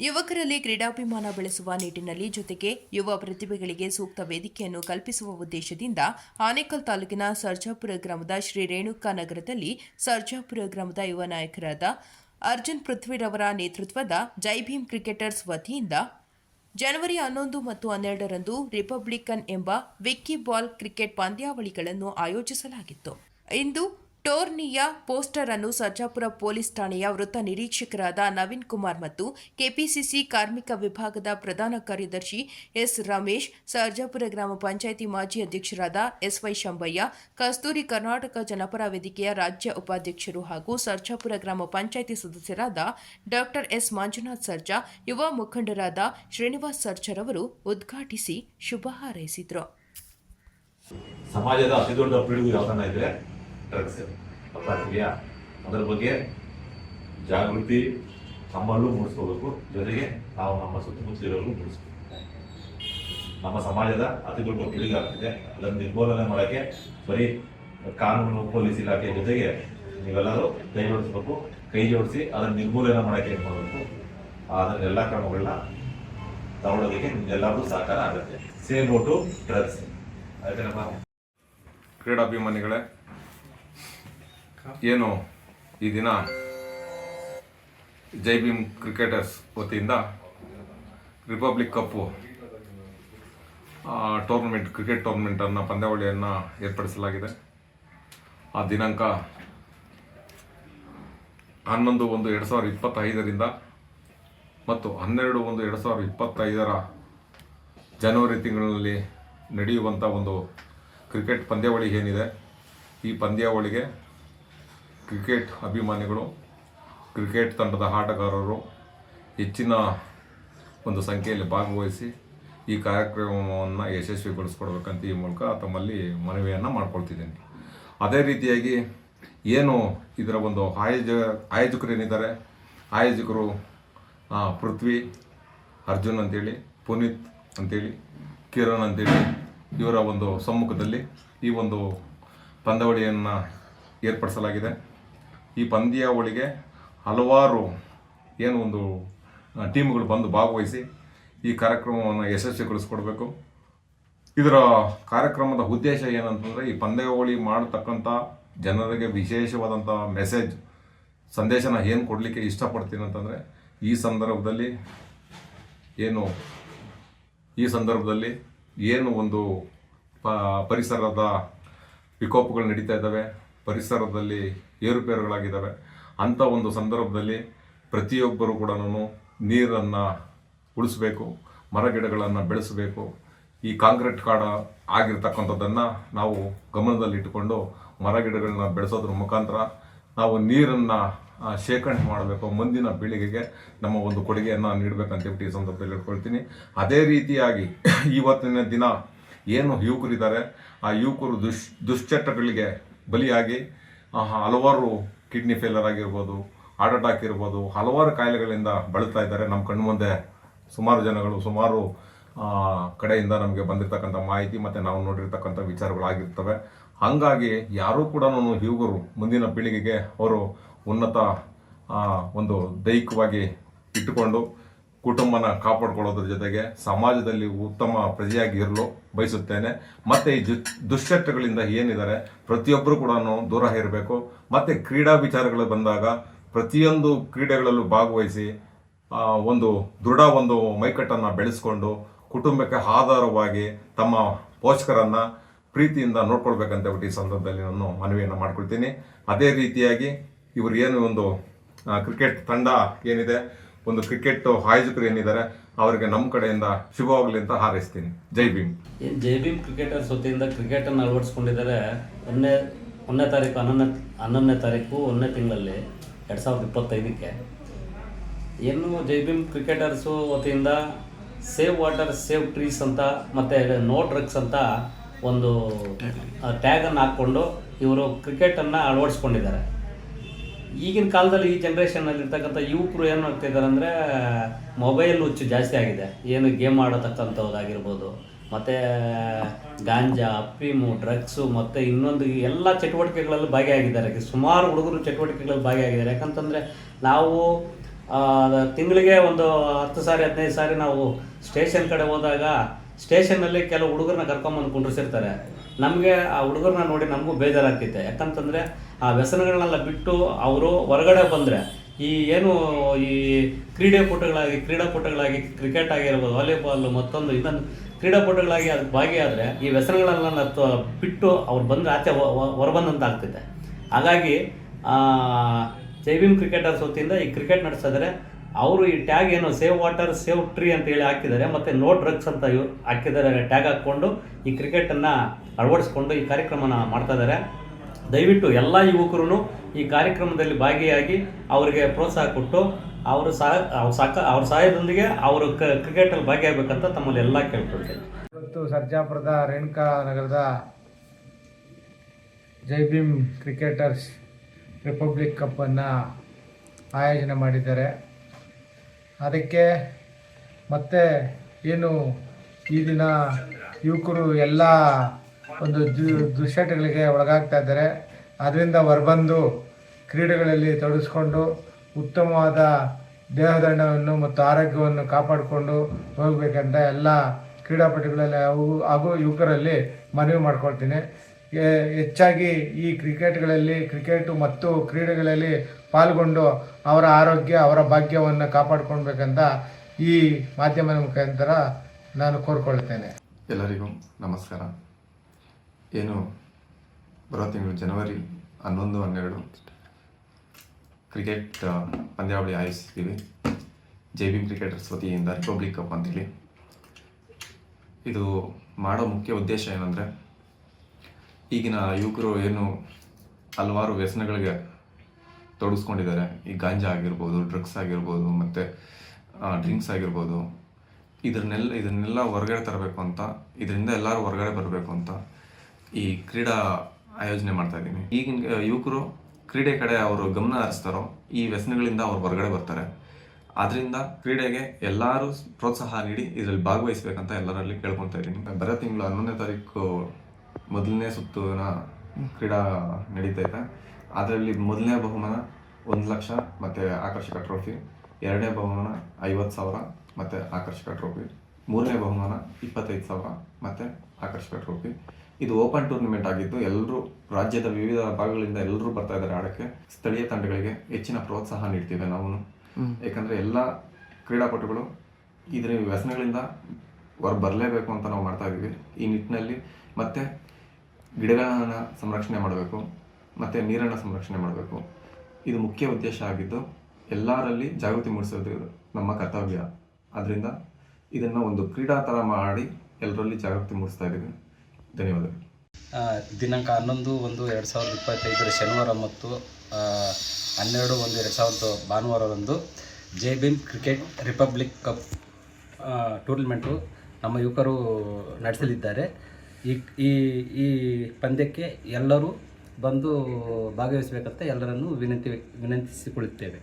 ಯುವಕರಲ್ಲಿ ಕ್ರೀಡಾಭಿಮಾನ ಬೆಳೆಸುವ ನಿಟ್ಟಿನಲ್ಲಿ ಜೊತೆಗೆ ಯುವ ಪ್ರತಿಭೆಗಳಿಗೆ ಸೂಕ್ತ ವೇದಿಕೆಯನ್ನು ಕಲ್ಪಿಸುವ ಉದ್ದೇಶದಿಂದ ಆನೇಕಲ್ ತಾಲೂಕಿನ ಸರ್ಜಾಪುರ ಗ್ರಾಮದ ಶ್ರೀ ರೇಣುಕಾ ನಗರದಲ್ಲಿ ಸರ್ಜಾಪುರ ಗ್ರಾಮದ ಯುವ ನಾಯಕರಾದ ಅರ್ಜುನ್ ಪೃಥ್ವಿರವರ ನೇತೃತ್ವದ ಜೈ ಭೀಮ್ ಕ್ರಿಕೆಟರ್ಸ್ ವತಿಯಿಂದ ಜನವರಿ ಹನ್ನೊಂದು ಮತ್ತು ಹನ್ನೆರಡರಂದು ರಿಪಬ್ಲಿಕನ್ ಎಂಬ ವಿಕ್ಕಿ ಬಾಲ್ ಕ್ರಿಕೆಟ್ ಪಂದ್ಯಾವಳಿಗಳನ್ನು ಆಯೋಜಿಸಲಾಗಿತ್ತು. ಇಂದು ಟೋರ್ನಿಯ ಪೋಸ್ಟರ್ ಅನ್ನು ಸರ್ಜಾಪುರ ಪೊಲೀಸ್ ಠಾಣೆಯ ವೃತ್ತ ನಿರೀಕ್ಷಕರಾದ ನವೀನ್ ಕುಮಾರ್ ಮತ್ತು ಕೆಪಿಸಿಸಿ ಕಾರ್ಮಿಕ ವಿಭಾಗದ ಪ್ರಧಾನ ಕಾರ್ಯದರ್ಶಿ ಎಸ್ ರಮೇಶ್, ಸರ್ಜಾಪುರ ಗ್ರಾಮ ಪಂಚಾಯಿತಿ ಮಾಜಿ ಅಧ್ಯಕ್ಷರಾದ ಎಸ್ವೈ ಶಂಭಯ್ಯ, ಕಸ್ತೂರಿ ಕರ್ನಾಟಕ ಜನಪರ ವೇದಿಕೆಯ ರಾಜ್ಯ ಉಪಾಧ್ಯಕ್ಷರು ಹಾಗೂ ಸರ್ಜಾಪುರ ಗ್ರಾಮ ಪಂಚಾಯಿತಿ ಸದಸ್ಯರಾದ ಡಾಕ್ಟರ್ ಎಸ್ ಮಂಜುನಾಥ್ ಸರ್ಜಾ, ಯುವ ಮುಖಂಡರಾದ ಶ್ರೀನಿವಾಸ್ ಸರ್ಜರವರು ಉದ್ಘಾಟಿಸಿ ಶುಭ ಹಾರೈಸಿದರು. ಸಮಾಜದ ಅತಿ ಡ್ರಗ್ಸ್ ಅರ್ಥ ಅದರ ಬಗ್ಗೆ ಜಾಗೃತಿ ನಮ್ಮಲ್ಲೂ ಮೂಡಿಸ್ಕೋಬೇಕು. ಜೊತೆಗೆ ನಾವು ನಮ್ಮ ಸುತ್ತಮುತ್ತಲೂ ಮೂಡಿಸ್ಬೇಕು. ನಮ್ಮ ಸಮಾಜದ ಅತಿ ದೊಡ್ಡ ಪಿಡುಗು ಆಗ್ತಿದೆ ಅದನ್ನು ನಿರ್ಮೂಲನೆ ಮಾಡೋಕ್ಕೆ ಬರೀ ಕಾನೂನು ಪೊಲೀಸ್ ಇಲಾಖೆ ಜೊತೆಗೆ ನೀವೆಲ್ಲರೂ ಕೈ ಜೋಡಿಸ್ಬೇಕು. ಕೈ ಜೋಡಿಸಿ ಅದನ್ನು ನಿರ್ಮೂಲನೆ ಮಾಡೋಕ್ಕೆ ಏನು ಮಾಡಬೇಕು? ಅದನ್ನೆಲ್ಲ ಕ್ರಮಗಳನ್ನ ತಗೊಳ್ಳೋದಕ್ಕೆ ನಿಮ್ಗೆಲ್ಲರಿಗೂ ಸಹಕಾರ ಆಗುತ್ತೆ. ಸೇಮ್ ಟು ಡ್ರಗ್ಸ್ ಆಯ್ತೇನಪ್ಪ ಕ್ರೀಡಾಭಿಮಾನಿಗಳೇ ಏನು ಈ ದಿನ ಜೈ ಭೀಮ್ ಕ್ರಿಕೆಟರ್ಸ್ ವತಿಯಿಂದ ರಿಪಬ್ಲಿಕ್ ಕಪ್ಪು ಟೂರ್ನಮೆಂಟ್, ಕ್ರಿಕೆಟ್ ಟೂರ್ನಮೆಂಟನ್ನು ಪಂದ್ಯಾವಳಿಯನ್ನು ಏರ್ಪಡಿಸಲಾಗಿದೆ. ಆ ದಿನಾಂಕ ಹನ್ನೊಂದು ಒಂದು ಎರಡು ಸಾವಿರದ ಇಪ್ಪತ್ತೈದರಿಂದ ಮತ್ತು ಹನ್ನೆರಡು ಒಂದು ಎರಡು ಸಾವಿರದ ಇಪ್ಪತ್ತೈದರ ಜನವರಿ ತಿಂಗಳಲ್ಲಿ ನಡೆಯುವಂಥ ಒಂದು ಕ್ರಿಕೆಟ್ ಪಂದ್ಯಾವಳಿ ಏನಿದೆ, ಈ ಪಂದ್ಯಾವಳಿಗೆ ಕ್ರಿಕೆಟ್ ಅಭಿಮಾನಿಗಳು, ಕ್ರಿಕೆಟ್ ತಂಡದ ಆಟಗಾರರು ಹೆಚ್ಚಿನ ಒಂದು ಸಂಖ್ಯೆಯಲ್ಲಿ ಭಾಗವಹಿಸಿ ಈ ಕಾರ್ಯಕ್ರಮವನ್ನು ಯಶಸ್ವಿಗೊಳಿಸ್ಕೊಡ್ಬೇಕಂತ ಈ ಮೂಲಕ ತಮ್ಮಲ್ಲಿ ಮನವಿಯನ್ನು ಮಾಡ್ಕೊಳ್ತಿದ್ದೀನಿ. ಅದೇ ರೀತಿಯಾಗಿ ಏನು ಇದರ ಒಂದು ಆಯೋಜ, ಆಯೋಜಕರೇನಿದ್ದಾರೆ? ಆಯೋಜಕರು ಪೃಥ್ವಿ, ಅರ್ಜುನ್ ಅಂತೇಳಿ, ಪುನೀತ್ ಅಂತೇಳಿ, ಕಿರಣ್ ಅಂತೇಳಿ ಇವರ ಒಂದು ಸಮ್ಮುಖದಲ್ಲಿ ಈ ಒಂದು ಪಂದ್ಯಾವಳಿಯನ್ನು ಏರ್ಪಡಿಸಲಾಗಿದೆ. ಈ ಪಂದ್ಯಾವಳಿಗೆ ಹಲವಾರು ಏನು ಒಂದು ಟೀಮ್ಗಳು ಬಂದು ಭಾಗವಹಿಸಿ ಈ ಕಾರ್ಯಕ್ರಮವನ್ನು ಯಶಸ್ವಿಗೊಳಿಸ್ಕೊಡ್ಬೇಕು ಇದರ ಕಾರ್ಯಕ್ರಮದ ಉದ್ದೇಶ ಏನಂತಂದರೆ ಈ ಪಂದ್ಯಾವಳಿ ಮಾಡತಕ್ಕಂಥ ಜನರಿಗೆ ವಿಶೇಷವಾದಂಥ ಮೆಸೇಜ್ ಸಂದೇಶನ ಏನು ಕೊಡಲಿಕ್ಕೆ ಇಷ್ಟಪಡ್ತೀನಿ ಅಂತಂದರೆ, ಈ ಸಂದರ್ಭದಲ್ಲಿ ಏನು, ಈ ಸಂದರ್ಭದಲ್ಲಿ ಏನು ಒಂದು ಪರಿಸರದ ವಿಕೋಪಗಳು ನಡೀತಾ ಇದ್ದಾವೆ. ಪರಿಸರದಲ್ಲಿ ಏರುಪೇರುಗಳಾಗಿದ್ದಾವೆ. ಅಂಥ ಒಂದು ಸಂದರ್ಭದಲ್ಲಿ ಪ್ರತಿಯೊಬ್ಬರು ಕೂಡ ನೀರನ್ನು ಉಳಿಸ್ಬೇಕು ಮರಗಿಡಗಳನ್ನು ಬೆಳೆಸಬೇಕು. ಈ ಕಾಂಕ್ರೀಟ್ ಕಾಡ ಆಗಿರ್ತಕ್ಕಂಥದ್ದನ್ನು ನಾವು ಗಮನದಲ್ಲಿಟ್ಟುಕೊಂಡು ಮರಗಿಡಗಳನ್ನ ಬೆಳೆಸೋದ್ರ ಮುಖಾಂತರ ನಾವು ನೀರನ್ನು ಶೇಖರಣೆ ಮಾಡಬೇಕು. ಮುಂದಿನ ಪೀಳಿಗೆಗೆ ನಮ್ಮ ಒಂದು ಕೊಡುಗೆಯನ್ನು ಹೇಳ್ಬಿಟ್ಟು ಈ ಸಂದರ್ಭದಲ್ಲಿ ಹೇಳ್ಕೊಳ್ತೀನಿ. ಅದೇ ರೀತಿಯಾಗಿ ಇವತ್ತಿನ ದಿನ ಏನು ಯುವಕರಿದ್ದಾರೆ, ಆ ಯುವಕರು ದುಶ್ ದುಶ್ಚಟಗಳಿಗೆ ಬಲಿಯಾಗಿ ಹಲವಾರು ಕಿಡ್ನಿ ಫೇಲರ್ ಆಗಿರ್ಬೋದು ಹಾರ್ಟ್ ಅಟ್ಯಾಕ್ ಇರ್ಬೋದು, ಹಲವಾರು ಕಾಯಿಲೆಗಳಿಂದ ಬಳಲ್ತಾ ಇದ್ದಾರೆ ನಮ್ಮ ಕಣ್ಣು ಮುಂದೆ. ಸುಮಾರು ಜನಗಳು, ಸುಮಾರು ಕಡೆಯಿಂದ ನಮಗೆ ಬಂದಿರತಕ್ಕಂಥ ಮಾಹಿತಿ ಮತ್ತು ನಾವು ನೋಡಿರ್ತಕ್ಕಂಥ ವಿಚಾರಗಳಾಗಿರ್ತವೆ. ಹಾಗಾಗಿ ಯಾರೂ ಕೂಡ ಯುವಕರು ಮುಂದಿನ ಪೀಳಿಗೆಗೆ ಅವರು ಉನ್ನತ ಒಂದು ದೈಹಿಕವಾಗಿ ಇಟ್ಟುಕೊಂಡು ಕುಟುಂಬನ ಕಾಪಾಡ್ಕೊಳ್ಳೋದ್ರ ಜೊತೆಗೆ ಸಮಾಜದಲ್ಲಿ ಉತ್ತಮ ಪ್ರಜೆಯಾಗಿ ಇರಲು ಬಯಸುತ್ತೇನೆ. ಮತ್ತು ಈ ದುಶ್ಚಟಗಳಿಂದ ಏನಿದ್ದಾರೆ ಪ್ರತಿಯೊಬ್ಬರು ಕೂಡ ದೂರ ಇರಬೇಕು. ಮತ್ತು ಕ್ರೀಡಾ ವಿಚಾರಗಳು ಬಂದಾಗ ಪ್ರತಿಯೊಂದು ಕ್ರೀಡೆಗಳಲ್ಲೂ ಭಾಗವಹಿಸಿ ಒಂದು ದೃಢ ಒಂದು ಮೈಕಟ್ಟನ್ನು ಬೆಳೆಸ್ಕೊಂಡು ಕುಟುಂಬಕ್ಕೆ ಆಧಾರವಾಗಿ ತಮ್ಮ ಪೋಷಕರನ್ನು ಪ್ರೀತಿಯಿಂದ ನೋಡ್ಕೊಳ್ಬೇಕಂತ ಹೇಳ್ಬಿಟ್ಟು ಈ ಸಂದರ್ಭದಲ್ಲಿ ನಾನು ಮನವಿಯನ್ನು ಮಾಡ್ಕೊಳ್ತೀನಿ. ಅದೇ ರೀತಿಯಾಗಿ ಇವರು ಏನು ಒಂದು ಕ್ರಿಕೆಟ್ ತಂಡ ಏನಿದೆ ಒಂದು ಕ್ರಿಕೆಟ್ ಆಯೋಜಕರು ಏನಿದ್ದಾರೆ ಅವರಿಗೆ ನಮ್ಮ ಕಡೆಯಿಂದ ಶುಭವಾಗಲಿ ಅಂತ ಹಾರೈಸ್ತೀನಿ. ಜೈ ಭೀಮ್. ಜೈ ಭೀಮ್ ಕ್ರಿಕೆಟರ್ಸ್ ವತಿಯಿಂದ ಕ್ರಿಕೆಟನ್ನು ಅಳವಡಿಸ್ಕೊಂಡಿದ್ದಾರೆ. ಒಂದನೇ ಒಂದನೇ ತಾರೀಕು ಹನ್ನೊಂದನೇ ಹನ್ನೊಂದನೇ ತಾರೀಕು ಒಂದನೇ ತಿಂಗಳಲ್ಲಿ ಎರಡು ಸಾವಿರದ ಇಪ್ಪತ್ತೈದಕ್ಕೆ. ಏನು ಜೈ ಭೀಮ್ ಕ್ರಿಕೆಟರ್ಸು ವತಿಯಿಂದ ಸೇವ್ ವಾಟರ್ ಸೇವ್ ಟ್ರೀಸ್ ಅಂತ ಮತ್ತು ನೋ ಡ್ರಗ್ಸ್ ಅಂತ ಒಂದು ಟ್ಯಾಗನ್ನು ಹಾಕ್ಕೊಂಡು ಇವರು ಕ್ರಿಕೆಟನ್ನು ಅಳವಡಿಸ್ಕೊಂಡಿದ್ದಾರೆ. ಈಗಿನ ಕಾಲದಲ್ಲಿ ಈ ಜನ್ರೇಷನಲ್ಲಿ ಇರ್ತಕ್ಕಂಥ ಯುವಕರು ಏನು ಆಗ್ತಿದ್ದಾರೆ ಅಂದರೆ ಮೊಬೈಲ್ ಹುಚ್ಚು ಜಾಸ್ತಿ ಆಗಿದೆ. ಏನು ಗೇಮ್ ಆಡತಕ್ಕಂಥದ್ದಾಗಿರ್ಬೋದು ಮತ್ತು, ಗಾಂಜಾ ಅಫೀಮು ಡ್ರಗ್ಸು ಮತ್ತು ಇನ್ನೊಂದು ಎಲ್ಲ ಚಟುವಟಿಕೆಗಳಲ್ಲಿ ಭಾಗಿಯಾಗಿದ್ದಾರೆ. ಸುಮಾರು ಹುಡುಗರು ಚಟುವಟಿಕೆಗಳಲ್ಲಿ ಭಾಗಿಯಾಗಿದ್ದಾರೆ. ಯಾಕಂತಂದರೆ ನಾವು ತಿಂಗಳಿಗೆ ಒಂದು ಹತ್ತು ಸಾರಿ, ಹದಿನೈದು ಸಾರಿ ನಾವು ಸ್ಟೇಷನ್ ಕಡೆ ಹೋದಾಗ ಸ್ಟೇಷನ್ನಲ್ಲಿ ಕೆಲವು ಹುಡುಗರನ್ನ ಕರ್ಕೊಂಬಂದು ಕುಂಡ್ರಿಸಿರ್ತಾರೆ. ನಮಗೆ ಆ ಹುಡುಗರನ್ನ ನೋಡಿ ನಮಗೂ ಬೇಜಾರಾಗ್ತೈತೆ. ಯಾಕಂತಂದರೆ ಆ ವ್ಯಸನಗಳನ್ನೆಲ್ಲ ಬಿಟ್ಟು ಅವರು ಹೊರಗಡೆ ಬಂದರೆ ಈ ಏನು ಈ ಕ್ರೀಡಾಪಟುಗಳಾಗಿ ಕ್ರೀಡಾಪಟುಗಳಾಗಿ ಕ್ರಿಕೆಟ್ ಆಗಿರ್ಬೋದು, ವಾಲಿಬಾಲ್ ಮತ್ತೊಂದು ಇನ್ನೊಂದು ಕ್ರೀಡಾಪಟುಗಳಾಗಿ ಅದಕ್ಕೆ ಭಾಗಿಯಾದರೆ ಈ ವ್ಯಸನಗಳನ್ನೆಲ್ಲ ಬಿಟ್ಟು ಅವ್ರು ಬಂದರೆ ಆಚೆ ಹೊರಬಂದಂತಾಗ್ತಿದೆ ಹಾಗಾಗಿ ಜೈ ಭೀಮ್ ಕ್ರಿಕೆಟರ್ಸ್ ವತಿಯಿಂದ ಈ ಕ್ರಿಕೆಟ್ ನಡೆಸಿದ್ರೆ ಅವರು ಈ ಟ್ಯಾಗ್ ಏನು ಸೇವ್ ವಾಟರ್, ಸೇವ್ ಟ್ರೀ ಅಂತ ಹೇಳಿ ಹಾಕಿದ್ದಾರೆ, ಮತ್ತು ನೋ ಡ್ರಗ್ಸ್ ಅಂತ ಹಾಕಿದ್ದಾರೆ ಟ್ಯಾಗ್ ಹಾಕ್ಕೊಂಡು ಈ ಕ್ರಿಕೆಟನ್ನು ಅಳವಡಿಸ್ಕೊಂಡು ಈ ಕಾರ್ಯಕ್ರಮನ ಮಾಡ್ತಾ ಇದ್ದಾರೆ. ದಯವಿಟ್ಟು ಎಲ್ಲ ಯುವಕರು ಈ ಕಾರ್ಯಕ್ರಮದಲ್ಲಿ ಭಾಗಿಯಾಗಿ ಅವರಿಗೆ ಪ್ರೋತ್ಸಾಹ ಕೊಟ್ಟು ಅವರು ಸಹ, ಅವ್ರ ಸಾಕ, ಅವ್ರ ಸಹಾಯದೊಂದಿಗೆ ಅವರು ಕ್ರಿಕೆಟಲ್ಲಿ ಭಾಗಿಯಾಗಬೇಕಂತ ತಮ್ಮಲ್ಲಿ ಎಲ್ಲ ಕೇಳ್ಕೊಳ್ತೇನೆ. ಇವತ್ತು ಸರ್ಜಾಪುರದ ರೇಣುಕಾ ನಗರದ ಜೈ ಭೀಮ್ ಕ್ರಿಕೆಟರ್ಸ್ ರಿಪಬ್ಲಿಕ್ ಕಪ್ಪನ್ನು ಆಯೋಜನೆ ಮಾಡಿದ್ದಾರೆ. ಅದಕ್ಕೆ ಮತ್ತೆ ಏನು ಈ ದಿನ ಯುವಕರು ಎಲ್ಲ ಒಂದು ದುಶ್ಚಟಗಳಿಗೆ ಒಳಗಾಗ್ತಾ ಇದ್ದಾರೆ. ಅದರಿಂದ ಹೊರಬಂದು ಕ್ರೀಡೆಗಳಲ್ಲಿ ತೊಡಗಿಸ್ಕೊಂಡು ಉತ್ತಮವಾದ ದೇಹದಂಡವನ್ನು ಮತ್ತು ಆರೋಗ್ಯವನ್ನು ಕಾಪಾಡಿಕೊಂಡು ಹೋಗಬೇಕಂತ ಎಲ್ಲ ಕ್ರೀಡಾಪಟುಗಳಲ್ಲಿ ಹಾಗೂ ಹಾಗೂ ಯುವಕರಲ್ಲಿ ಮನವಿ ಮಾಡ್ಕೊಳ್ತೀನಿ. ಹೆಚ್ಚಾಗಿ ಈ ಕ್ರಿಕೆಟ್ಗಳಲ್ಲಿ, ಕ್ರಿಕೆಟು ಮತ್ತು ಕ್ರೀಡೆಗಳಲ್ಲಿ ಪಾಲ್ಗೊಂಡು ಅವರ ಆರೋಗ್ಯ, ಅವರ ಭಾಗ್ಯವನ್ನು ಕಾಪಾಡ್ಕೊಳ್ಬೇಕಂತ ಈ ಮಾಧ್ಯಮದ ಮುಖಾಂತರ ನಾನು ಕೋರ್ಕೊಳ್ತೇನೆ. ಎಲ್ಲರಿಗೂ ನಮಸ್ಕಾರ. ಏನು ಬರೋ ತಿಂಗಳು ಜನವರಿ ಹನ್ನೊಂದು, ಹನ್ನೆರಡು ಕ್ರಿಕೆಟ್ ಪಂದ್ಯಾವಳಿ ಆಯೋಜಿಸ್ತೀವಿ. ಜೈ ಬಿ ಕ್ರಿಕೆಟರ್ಸ್ ವತಿಯಿಂದ ರಿಪಬ್ಲಿಕ್ ಕಪ್ ಅಂತೇಳಿ ಇದು ಮಾಡೋ ಮುಖ್ಯ ಉದ್ದೇಶ ಏನಂದರೆ, ಈಗಿನ ಯುವಕರು ಏನು ಹಲವಾರು ವ್ಯಸನಗಳಿಗೆ ತೊಡಗಿಸ್ಕೊಂಡಿದ್ದಾರೆ ಈ ಗಾಂಜಾ ಆಗಿರ್ಬೋದು ಡ್ರಗ್ಸ್ ಆಗಿರ್ಬೋದು, ಮತ್ತು ಡ್ರಿಂಕ್ಸ್ ಆಗಿರ್ಬೋದು. ಇದನ್ನೆಲ್ಲ ಇದನ್ನೆಲ್ಲ ಹೊರಗಡೆ ತರಬೇಕು ಅಂತ, ಇದರಿಂದ ಎಲ್ಲರೂ ಹೊರಗಡೆ ಬರಬೇಕು ಅಂತ ಈ ಕ್ರೀಡಾ ಆಯೋಜನೆ ಮಾಡ್ತಾ ಇದ್ದೀನಿ. ಈಗಿನ ಯುವಕರು ಕ್ರೀಡೆ ಕಡೆ ಅವರು ಗಮನ ಹರಿಸ್ತಾರೋ, ಈ ವ್ಯಸನಗಳಿಂದ ಅವ್ರು ಹೊರಗಡೆ ಬರ್ತಾರೆ. ಆದ್ರಿಂದ ಕ್ರೀಡೆಗೆ ಎಲ್ಲರೂ ಪ್ರೋತ್ಸಾಹ ನೀಡಿ ಇದರಲ್ಲಿ ಭಾಗವಹಿಸ್ಬೇಕಂತ ಎಲ್ಲರಲ್ಲಿ ಕೇಳ್ಕೊತಾ ಇದ್ದೀನಿ. ಬರೋ ತಿಂಗಳು ಹನ್ನೊಂದನೇ ತಾರೀಕು ಮೊದಲನೇ ಸುತ್ತಿನ ಕ್ರೀಡಾ ನಡೀತಾ ಇದೆ. ಅದರಲ್ಲಿ ಮೊದಲನೇ ಬಹುಮಾನ ಒಂದು ಲಕ್ಷ ಮತ್ತು ಆಕರ್ಷಕ ಟ್ರೋಫಿ ಎರಡನೇ ಬಹುಮಾನ ಐವತ್ತು ಸಾವಿರ ಮತ್ತು ಆಕರ್ಷಕ ಟ್ರೋಫಿ ಮೂರನೇ ಬಹುಮಾನ ಇಪ್ಪತ್ತೈದು ಸಾವಿರ ಮತ್ತು ಆಕರ್ಷಕ ಟ್ರೋಫಿ ಇದು ಓಪನ್ ಟೂರ್ನಮೆಂಟ್ ಆಗಿದ್ದು ಎಲ್ಲರೂ ರಾಜ್ಯದ ವಿವಿಧ ಭಾಗಗಳಿಂದ ಎಲ್ಲರೂ ಬರ್ತಾ ಇದ್ದಾರೆ ಆಡಕ್ಕೆ. ಸ್ಥಳೀಯ ತಂಡಗಳಿಗೆ ಹೆಚ್ಚಿನ ಪ್ರೋತ್ಸಾಹ ನೀಡ್ತೀವಿ ನಾವು. ಯಾಕಂದರೆ ಎಲ್ಲ ಕ್ರೀಡಾಪಟುಗಳು ಇದರ ವ್ಯಸನಗಳಿಂದ ಹೊರ ಬರಲೇಬೇಕು ಅಂತ ನಾವು ಮಾಡ್ತಾ ಇದ್ದೀವಿ. ಈ ನಿಟ್ಟಿನಲ್ಲಿ ಮತ್ತೆ ಗಿಡಗಳನ್ನು ಸಂರಕ್ಷಣೆ ಮಾಡಬೇಕು. ಮತ್ತು ನೀರನ್ನು ಸಂರಕ್ಷಣೆ ಮಾಡಬೇಕು. ಇದು ಮುಖ್ಯ ಉದ್ದೇಶ ಆಗಿದ್ದು, ಎಲ್ಲರಲ್ಲಿ ಜಾಗೃತಿ ಮೂಡಿಸೋದು ನಮ್ಮ ಕರ್ತವ್ಯ. ಆದ್ದರಿಂದ ಇದನ್ನು ಒಂದು ಕ್ರೀಡಾ ಥರ ಮಾಡಿ ಎಲ್ಲರಲ್ಲಿ ಜಾಗೃತಿ ಮೂಡಿಸ್ತಾ ಇದ್ದೀವಿ. ಧನ್ಯವಾದಗಳು. ದಿನಾಂಕ ಹನ್ನೊಂದು, ಒಂದು, ಎರಡು ಸಾವಿರದ ಇಪ್ಪತ್ತೈದರ ಶನಿವಾರ ಮತ್ತು ಹನ್ನೆರಡು, ಒಂದು, ಎರಡು ಸಾವಿರದ ಭಾನುವಾರದಂದು Jai Bhim cricket republic cup tournament ನಮ್ಮ ಯುವಕರು ನಡೆಸಲಿದ್ದಾರೆ. ಈ ಈ ಪಂದ್ಯಕ್ಕೆ ಎಲ್ಲರೂ ಬಂದು ಭಾಗವಹಿಸಬೇಕಂತ ಎಲ್ಲರನ್ನು ವಿನಂತಿ ವಿನಂತಿಸಿಕೊಳ್ಳುತ್ತೇವೆ.